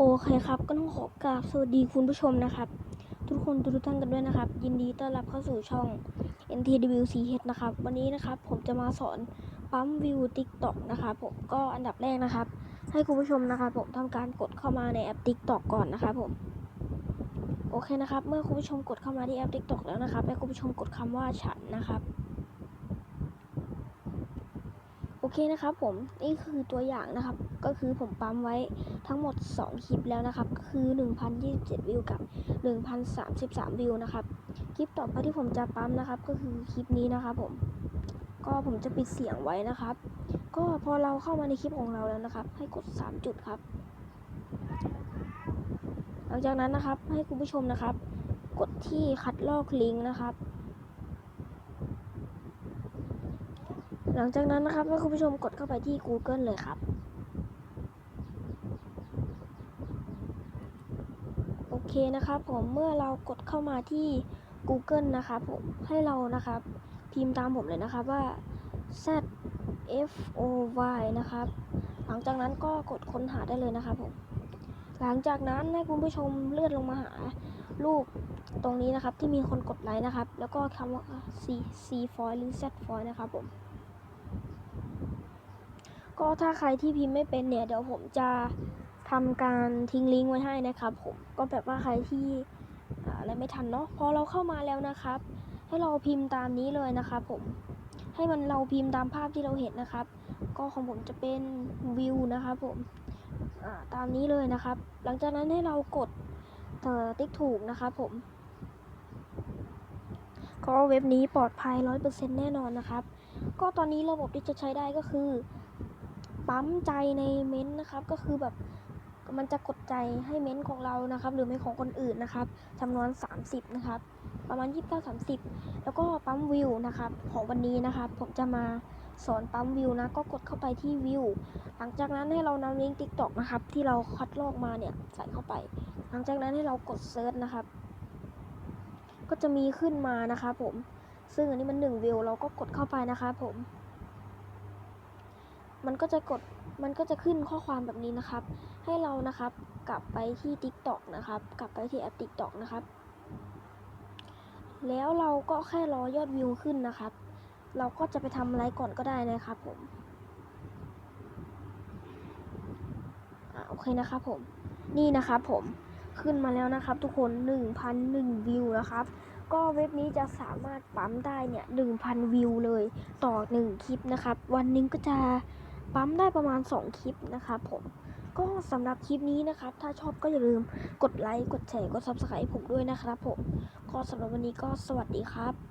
โอเคครับ ก็ต้องขอกราบสวัสดีคุณผู้ชมนะครับ ทุกคนทุกท่านกันด้วยนะครับ ยินดีต้อนรับเข้าสู่ช่อง NTWCH นะครับ วันนี้นะครับผมจะมาสอนปั๊มวิว TikTok นะครับผมก็อันดับแรกนะครับ ให้คุณผู้ชมนะครับผมทำการกดเข้ามาในแอป TikTok ก่อนนะครับผมโอเคนะครับ เมื่อคุณผู้ชมกดเข้ามาที่แอป TikTok แล้วนะครับให้คุณผู้ชมกดคำว่าฉันนะครับ โอ เคนะครับผมนี่คือตัวอย่างนะครับ ก็คือผมปั๊มไว้ทั้งหมด 2 คลิปแล้วนะครับคือ 1,027 วิวกับ 1,033 วิวนะครับ คลิปต่อไปที่ผมจะปั๊มนะครับ ก็คือคลิปนี้นะครับผม ก็ผมจะปิดเสียงไว้นะครับ ก็พอเราเข้ามาในคลิปของเราแล้วนะครับ ให้กด 3 จุดครับ หลังจากนั้นนะครับให้คุณผู้ชมนะครับ กดที่คัดลอกลิงก์นะครับ หลังจากนั้นนะครับให้คุณผู้ชมกดเข้าไปที่ Google เลยครับ โอเคนะครับผมเมื่อเรากดเข้ามาที่ Google นะครับผมให้เรานะครับ พิมพ์ตามผมเลยนะครับว่า Z F O Y นะครับ หลังจากนั้นก็กดค้นหาได้เลยนะครับผมหลังจากนั้นให้คุณผู้ชมเลื่อนลงมาหารูปตรงนี้นะครับที่มีคนกดไลค์นะครับ แล้วก็คำว่า C C f o y หรือ Z f o y นะครับผม ก็ถ้าใครที่พิมพ์ไม่เป็นเนี่ยเดี๋ยวผมจะทำการทิ้งลิงก์ไว้ให้นะครับ ผมก็แบบว่าใครที่อะไรไม่ทันเนาะพอเราเข้ามาแล้วนะครับ ให้เราพิมพ์ตามนี้เลยนะครับ ผมให้มันเราพิมพ์ตามภาพที่เราเห็นนะครับ ก็ของผมจะเป็นวิวนะครับ ผมตามนี้เลยนะครับ หลังจากนั้นให้เรากดเอ่อติ๊กถูกนะครับ ผมก็เว็บนี้ปลอดภัยร้อยเปอร์เซ็นแน่นอนนะครับ ก็ตอนนี้ระบบที่จะใช้ได้ก็คือ ปั๊มใจในเม้นต์นะครับ ก็คือแบบมันจะกดใจให้เม้นต์ของเรานะครับ หรือเม้นต์ของคนอื่นนะครับจำนวน 30 นะครับ ประมาณ 29 30 แล้วก็ปั๊มวิวนะครับ ของวันนี้นะครับ ผมจะมาสอนปั๊มวิวนะ ก็กดเข้าไปที่วิว หลังจากนั้นให้เรานำลิงก์ TikTok นะครับ ที่เราคัดลอกมาเนี่ยใส่เข้าไป หลังจากนั้นให้เรากดเซิร์ชนะครับ ก็จะมีขึ้นมานะครับผม ซึ่งอันนี้มัน1วิวเราก็กดเข้าไปนะครับผม มันก็จะกดมันก็จะขึ้นข้อความแบบนี้นะครับ ให้เรานะครับกลับไปที่ TikTok นะครับ กลับไปที่แอป TikTok นะครับ แล้วเราก็แค่รอยอดวิวขึ้นนะครับ เราก็จะไปทำอะไรก่อนก็ได้นะครับผมอ่าโอเคนะครับผม นี่นะครับผมขึ้นมาแล้วนะครับ ทุกคน 1,001วิวนะครับ ก็เว็บนี้จะสามารถปั๊มได้เนี่ย1,000 วิวเลยต่อ 1 คลิปนะครับ วันหนึงก็จะ ปั๊มได้ประมาณ 2 คลิปนะครับผมก็สำหรับคลิปนี้นะครับ ถ้าชอบก็อย่าลืมกดไลค์ กดแชร์ กด subscribe ผมด้วยนะครับผม ก็สำหรับวันนี้ก็สวัสดีครับ